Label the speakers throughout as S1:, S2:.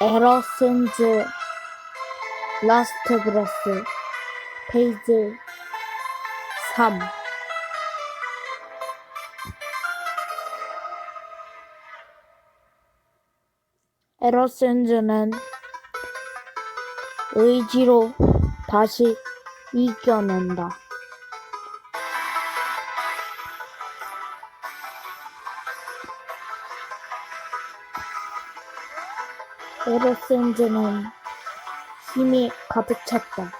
S1: 에러센즈 라스트 브레스 페이즈 3 에러센즈는 의지로 다시 이겨낸다. 에러센즈는 힘이 가득 찼다.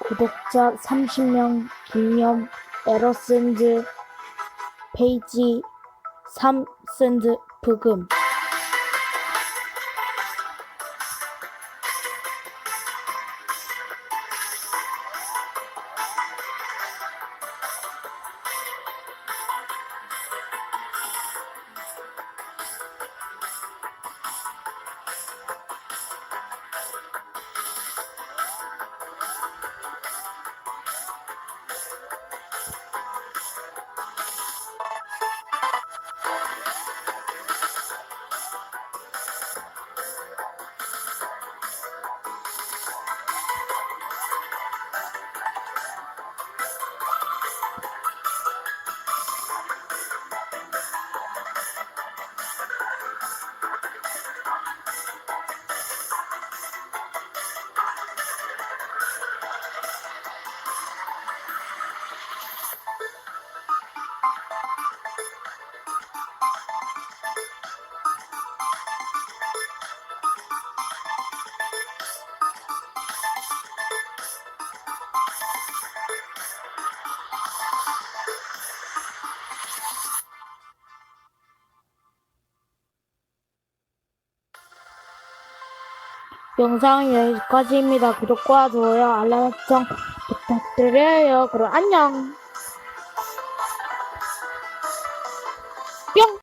S1: 구독자 30명 기념 에러센즈 페이지 3센즈 부금 영상 여기까지입니다. 구독과 좋아요, 알람 설정 부탁드려요. 그럼 안녕. 뿅!